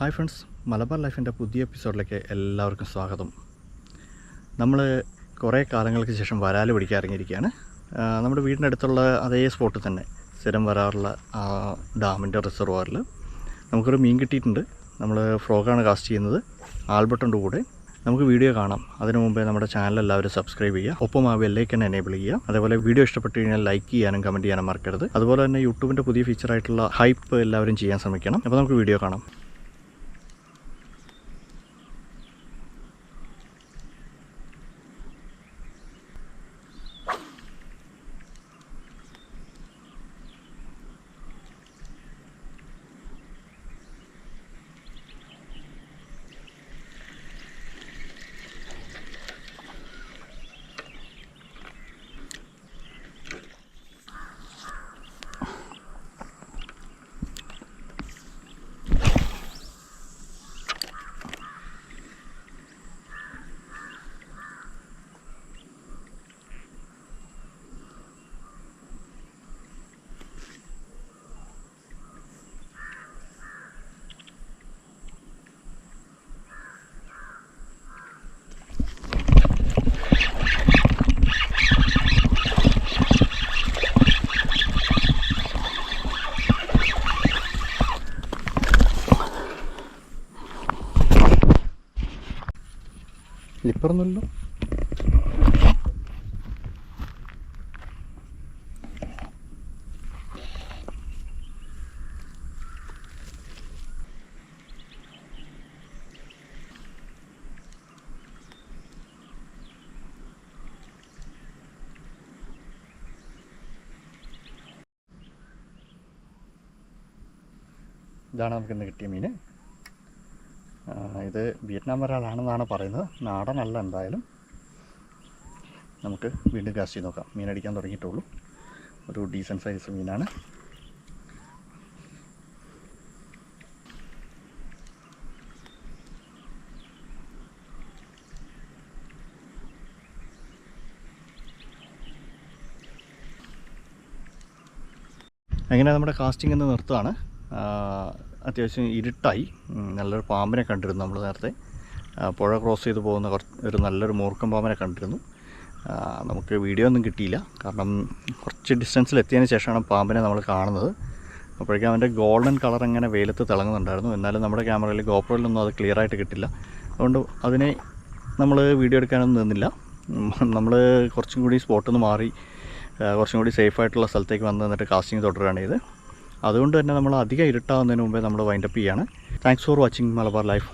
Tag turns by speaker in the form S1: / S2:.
S1: Hi friends Malabar ലൈഫിന്റെ പുതിയ എപ്പിസോഡിലേക്ക് എല്ലാവർക്കും സ്വാഗതം. നമ്മൾ കുറേ കാലങ്ങൾക്ക് ശേഷം വരാൽ പിടിക്കാൻ ഇറങ്ങിയിരിക്കുകയാണ്. നമ്മുടെ വീടിന്റെ അടുത്തുള്ള അതേ സ്പോട്ടിൽ തന്നെ സ്ഥിരം വരാറുള്ള ആ ഡാമിന്റെ റിസർവറിൽ നമുക്കൊരു മീൻ കിട്ടിയിട്ടുണ്ട്. നമ്മൾ ഫ്രോഗാണ് കാസ്റ്റ് ചെയ്യുന്നത്. ആൽബർട്ടിന്റെ കൂടെ. നമുക്ക് വീഡിയോ കാണാം. അതിനു മുമ്പേ നമ്മുടെ ചാനൽ എല്ലാവരും സബ്സ്ക്രൈബ് ചെയ്യുക. ഒപ്പം ആ ബെല്ലൈക്കൻ എനേബിൾ ചെയ്യുക. അതേപോലെ വീഡിയോ ഇഷ്ടപ്പെട്ട് കഴിഞ്ഞാൽ ലൈക്ക് ചെയ്യാനും കമന്റ് ചെയ്യാനും മറക്കരുത്. അതുപോലെ തന്നെ യൂട്യൂബിന്റെ പുതിയ ഫീച്ചറായിട്ടുള്ള ഹൈപ്പ് എല്ലാവരും ചെയ്യാൻ ശ്രമിക്കണം. അപ്പോൾ നമുക്ക് വീഡിയോ കാണാം. ലിപ്പറൊന്നുമില്ലല്ലോ ഇതാണ് നമുക്ക് ഇന്ന് കിട്ടിയ മീൻ. ഇത് വിയറ്റ്നാം വരാലാണെന്നാണ് പറയുന്നത്. നാടനല്ല എന്തായാലും. നമുക്ക് വീണ്ടും കാസ്റ്റ് ചെയ്ത് നോക്കാം. മീൻ അടിക്കാൻ തുടങ്ങിയിട്ടുള്ളൂ. ഒരു ഡീസന്റ് സൈസ് മീനാണ്. അങ്ങനെ നമ്മുടെ കാസ്റ്റിംഗ് എന്ന് നിർത്താണ് അത്യാവശ്യം ഇരുട്ടായി. നല്ലൊരു പാമ്പിനെ കണ്ടിരുന്നു നമ്മൾ നേരത്തെ. പുഴ ക്രോസ് ചെയ്ത് പോകുന്ന ഒരു നല്ലൊരു മൂർക്കം പാമ്പിനെ കണ്ടിരുന്നു. നമുക്ക് വീഡിയോ ഒന്നും കിട്ടിയില്ല. കാരണം കുറച്ച് ഡിസ്റ്റൻസിൽ എത്തിയതിന് ശേഷമാണ് പാമ്പിനെ നമ്മൾ കാണുന്നത്. അപ്പോഴേക്കും അവന്റെ ഗോൾഡൻ കളർ ഇങ്ങനെ വെയിലത്ത് തിളങ്ങുന്നുണ്ടായിരുന്നു. എന്നാലും നമ്മുടെ ക്യാമറയിൽ ഗോപ്രോയിലൊന്നും അത് ക്ലിയർ ആയിട്ട് കിട്ടില്ല. അതുകൊണ്ട് അതിനെ നമ്മൾ വീഡിയോ എടുക്കാനൊന്നും നിന്നില്ല. നമ്മൾ കുറച്ചും കൂടി സ്പോട്ടിൽ നിന്ന് മാറി കുറച്ചും കൂടി സേഫ് ആയിട്ടുള്ള സ്ഥലത്തേക്ക് വന്ന് നിന്നിട്ട് കാസ്റ്റിംഗ് തുടരുകയാണ് ചെയ്ത് അതുകൊണ്ട് തന്നെ നമ്മൾ അധികം ഇരുട്ടാവുന്നതിന് മുമ്പേ നമ്മൾ വൈൻഡപ്പ് ചെയ്യാണ്. Thanks for watching Malabar life